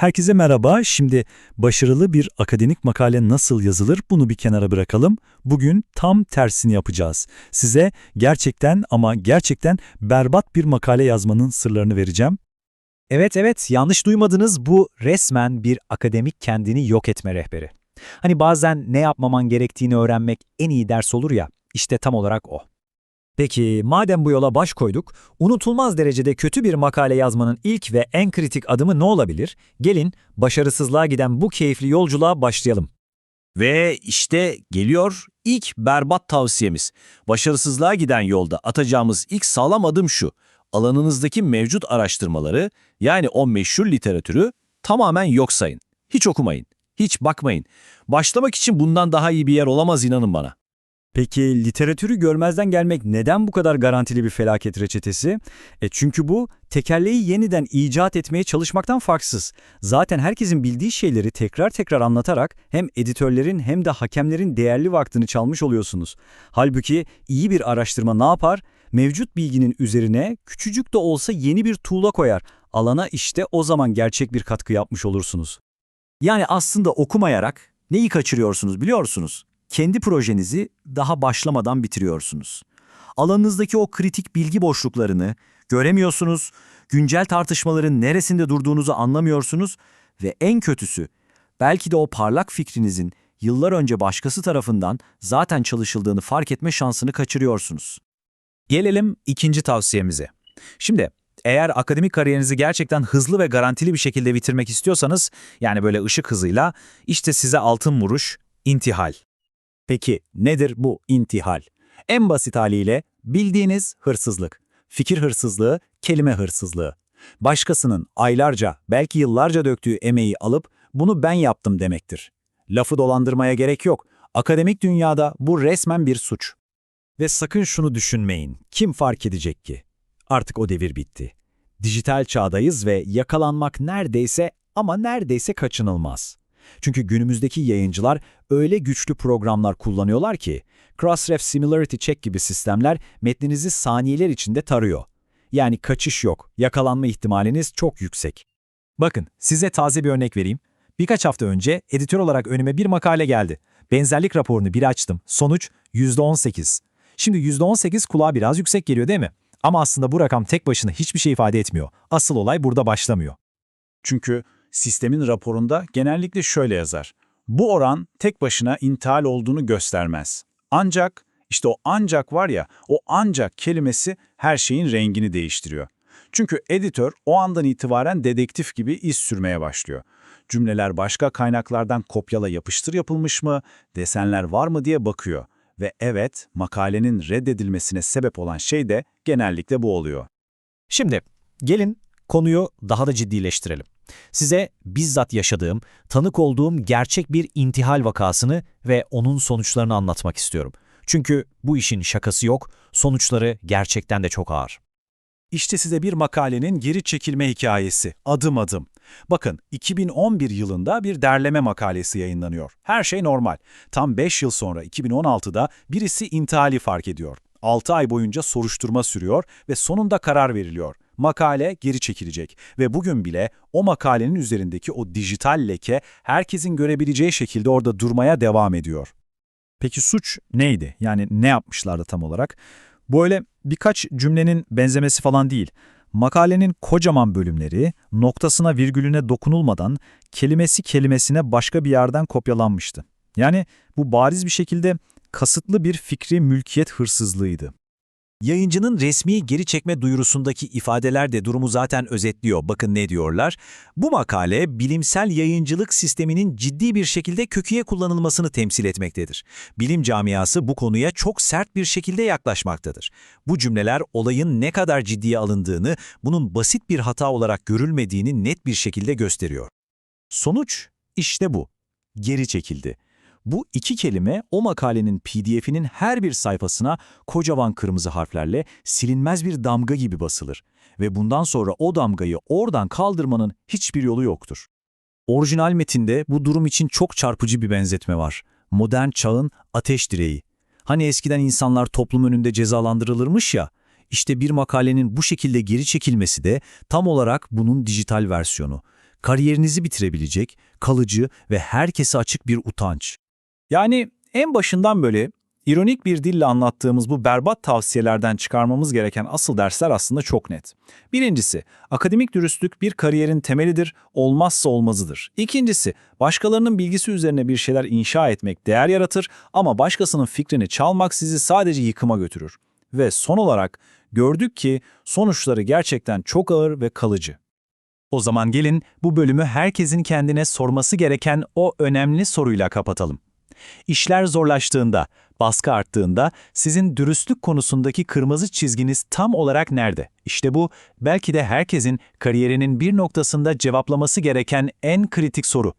Herkese merhaba. Şimdi başarılı bir akademik makale nasıl yazılır bunu bir kenara bırakalım. Bugün tam tersini yapacağız. Size gerçekten ama gerçekten berbat bir makale yazmanın sırlarını vereceğim. Evet evet yanlış duymadınız bu resmen bir akademik kendini yok etme rehberi. Hani bazen ne yapmaman gerektiğini öğrenmek en iyi ders olur ya işte tam olarak o. Peki madem bu yola baş koyduk, unutulmaz derecede kötü bir makale yazmanın ilk ve en kritik adımı ne olabilir? Gelin başarısızlığa giden bu keyifli yolculuğa başlayalım. Ve işte geliyor ilk berbat tavsiyemiz. Başarısızlığa giden yolda atacağımız ilk sağlam adım şu. Alanınızdaki mevcut araştırmaları yani o meşhur literatürü tamamen yok sayın. Hiç okumayın, hiç bakmayın. Başlamak için bundan daha iyi bir yer olamaz inanın bana. Peki literatürü görmezden gelmek neden bu kadar garantili bir felaket reçetesi? E çünkü bu tekerleği yeniden icat etmeye çalışmaktan farksız. Zaten herkesin bildiği şeyleri tekrar tekrar anlatarak hem editörlerin hem de hakemlerin değerli vaktini çalmış oluyorsunuz. Halbuki iyi bir araştırma ne yapar? Mevcut bilginin üzerine küçücük de olsa yeni bir tuğla koyar. Alana işte o zaman gerçek bir katkı yapmış olursunuz. Yani aslında okumayarak neyi kaçırıyorsunuz biliyorsunuz? Kendi projenizi daha başlamadan bitiriyorsunuz. Alanınızdaki o kritik bilgi boşluklarını göremiyorsunuz, güncel tartışmaların neresinde durduğunuzu anlamıyorsunuz ve en kötüsü belki de o parlak fikrinizin yıllar önce başkası tarafından zaten çalışıldığını fark etme şansını kaçırıyorsunuz. Gelelim ikinci tavsiyemize. Şimdi eğer akademik kariyerinizi gerçekten hızlı ve garantili bir şekilde bitirmek istiyorsanız, yani böyle ışık hızıyla, işte size altın vuruş, intihal. Peki nedir bu intihal? En basit haliyle bildiğiniz hırsızlık. Fikir hırsızlığı, kelime hırsızlığı. Başkasının aylarca, belki yıllarca döktüğü emeği alıp bunu ben yaptım demektir. Lafı dolandırmaya gerek yok. Akademik dünyada bu resmen bir suç. Ve sakın şunu düşünmeyin. Kim fark edecek ki? Artık o devir bitti. Dijital çağdayız ve yakalanmak neredeyse ama neredeyse kaçınılmaz. Çünkü günümüzdeki yayıncılar öyle güçlü programlar kullanıyorlar ki Crossref Similarity Check gibi sistemler metninizi saniyeler içinde tarıyor. Yani kaçış yok, yakalanma ihtimaliniz çok yüksek. Bakın size taze bir örnek vereyim. Birkaç hafta önce editör olarak önüme bir makale geldi. Benzerlik raporunu bir açtım. Sonuç %18. Şimdi %18 kulağa biraz yüksek geliyor değil mi? Ama aslında bu rakam tek başına hiçbir şey ifade etmiyor. Asıl olay burada başlamıyor. Çünkü sistemin raporunda genellikle şöyle yazar. Bu oran tek başına intihal olduğunu göstermez. Ancak, işte o ancak var ya, o ancak kelimesi her şeyin rengini değiştiriyor. Çünkü editör o andan itibaren dedektif gibi iz sürmeye başlıyor. Cümleler başka kaynaklardan kopyala yapıştır yapılmış mı, desenler var mı diye bakıyor. Ve evet, makalenin reddedilmesine sebep olan şey de genellikle bu oluyor. Şimdi gelin konuyu daha da ciddileştirelim. Size bizzat yaşadığım, tanık olduğum gerçek bir intihal vakasını ve onun sonuçlarını anlatmak istiyorum. Çünkü bu işin şakası yok, sonuçları gerçekten de çok ağır. İşte size bir makalenin geri çekilme hikayesi, adım adım. Bakın, 2011 yılında bir derleme makalesi yayınlanıyor. Her şey normal. Tam 5 yıl sonra 2016'da birisi intihali fark ediyor. 6 ay boyunca soruşturma sürüyor ve sonunda karar veriliyor. Makale geri çekilecek ve bugün bile o makalenin üzerindeki o dijital leke herkesin görebileceği şekilde orada durmaya devam ediyor. Peki suç neydi? Yani ne yapmışlardı tam olarak? Böyle birkaç cümlenin benzemesi falan değil. Makalenin kocaman bölümleri noktasına virgülüne dokunulmadan kelimesi kelimesine başka bir yerden kopyalanmıştı. Yani bu bariz bir şekilde kasıtlı bir fikri mülkiyet hırsızlığıydı. Yayıncının resmi geri çekme duyurusundaki ifadeler de durumu zaten özetliyor. Bakın ne diyorlar? Bu makale bilimsel yayıncılık sisteminin ciddi bir şekilde köküye kullanılmasını temsil etmektedir. Bilim camiası bu konuya çok sert bir şekilde yaklaşmaktadır. Bu cümleler olayın ne kadar ciddiye alındığını, bunun basit bir hata olarak görülmediğini net bir şekilde gösteriyor. Sonuç işte bu. Geri çekildi. Bu iki kelime o makalenin pdf'inin her bir sayfasına kocaman kırmızı harflerle silinmez bir damga gibi basılır ve bundan sonra o damgayı oradan kaldırmanın hiçbir yolu yoktur. Orijinal metinde bu durum için çok çarpıcı bir benzetme var. Modern çağın ateş direği. Hani eskiden insanlar toplum önünde cezalandırılırmış ya, işte bir makalenin bu şekilde geri çekilmesi de tam olarak bunun dijital versiyonu. Kariyerinizi bitirebilecek, kalıcı ve herkese açık bir utanç. Yani en başından böyle ironik bir dille anlattığımız bu berbat tavsiyelerden çıkarmamız gereken asıl dersler aslında çok net. Birincisi, akademik dürüstlük bir kariyerin temelidir, olmazsa olmazıdır. İkincisi, başkalarının bilgisi üzerine bir şeyler inşa etmek değer yaratır ama başkasının fikrini çalmak sizi sadece yıkıma götürür. Ve son olarak gördük ki sonuçları gerçekten çok ağır ve kalıcı. O zaman gelin bu bölümü herkesin kendine sorması gereken o önemli soruyla kapatalım. İşler zorlaştığında, baskı arttığında sizin dürüstlük konusundaki kırmızı çizginiz tam olarak nerede? İşte bu belki de herkesin kariyerinin bir noktasında cevaplaması gereken en kritik soru.